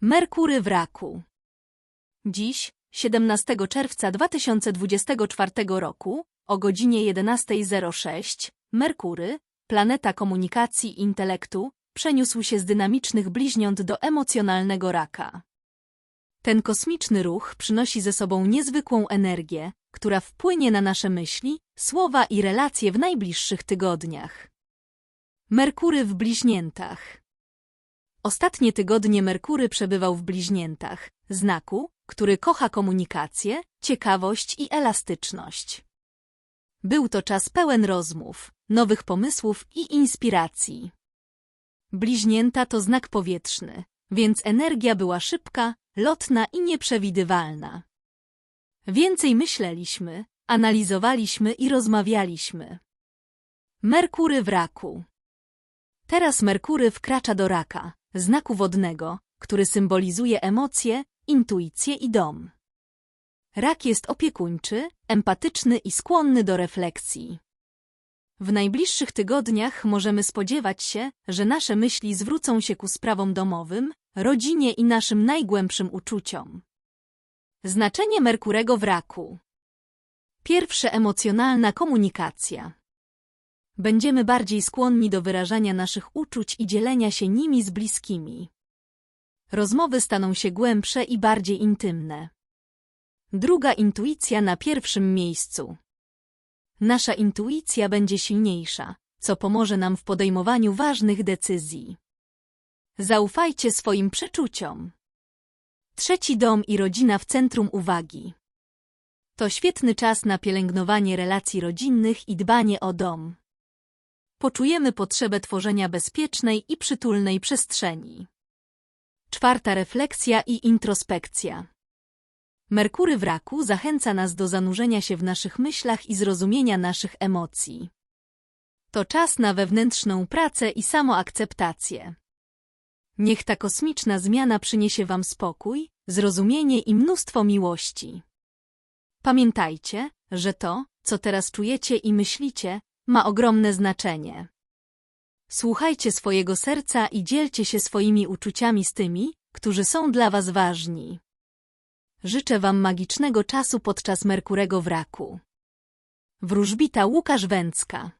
Merkury w raku. Dziś, 17 czerwca 2024 roku, o godzinie 11.06, Merkury, planeta komunikacji i intelektu, przeniósł się z dynamicznych bliźniąt do emocjonalnego raka. Ten kosmiczny ruch przynosi ze sobą niezwykłą energię, która wpłynie na nasze myśli, słowa i relacje w najbliższych tygodniach. Merkury w bliźniętach. Ostatnie tygodnie Merkury przebywał w bliźniętach, znaku, który kocha komunikację, ciekawość i elastyczność. Był to czas pełen rozmów, nowych pomysłów i inspiracji. Bliźnięta to znak powietrzny, więc energia była szybka, lotna i nieprzewidywalna. Więcej myśleliśmy, analizowaliśmy i rozmawialiśmy. Merkury w raku. Teraz Merkury wkracza do raka, znaku wodnego, który symbolizuje emocje, intuicję i dom. Rak jest opiekuńczy, empatyczny i skłonny do refleksji. W najbliższych tygodniach możemy spodziewać się, że nasze myśli zwrócą się ku sprawom domowym, rodzinie i naszym najgłębszym uczuciom. Znaczenie Merkurego w raku. Pierwsze emocjonalna komunikacja. Będziemy bardziej skłonni do wyrażania naszych uczuć i dzielenia się nimi z bliskimi. Rozmowy staną się głębsze i bardziej intymne. Druga intuicja na pierwszym miejscu. Nasza intuicja będzie silniejsza, co pomoże nam w podejmowaniu ważnych decyzji. Zaufajcie swoim przeczuciom. Trzeci dom i rodzina w centrum uwagi. To świetny czas na pielęgnowanie relacji rodzinnych i dbanie o dom. Poczujemy potrzebę tworzenia bezpiecznej i przytulnej przestrzeni. Czwarta refleksja i introspekcja. Merkury w raku zachęca nas do zanurzenia się w naszych myślach i zrozumienia naszych emocji. To czas na wewnętrzną pracę i samoakceptację. Niech ta kosmiczna zmiana przyniesie Wam spokój, zrozumienie i mnóstwo miłości. Pamiętajcie, że to, co teraz czujecie i myślicie, ma ogromne znaczenie. Słuchajcie swojego serca i dzielcie się swoimi uczuciami z tymi, którzy są dla Was ważni. Życzę Wam magicznego czasu podczas Merkurego w raku. Wróżbita Łukasz Węcka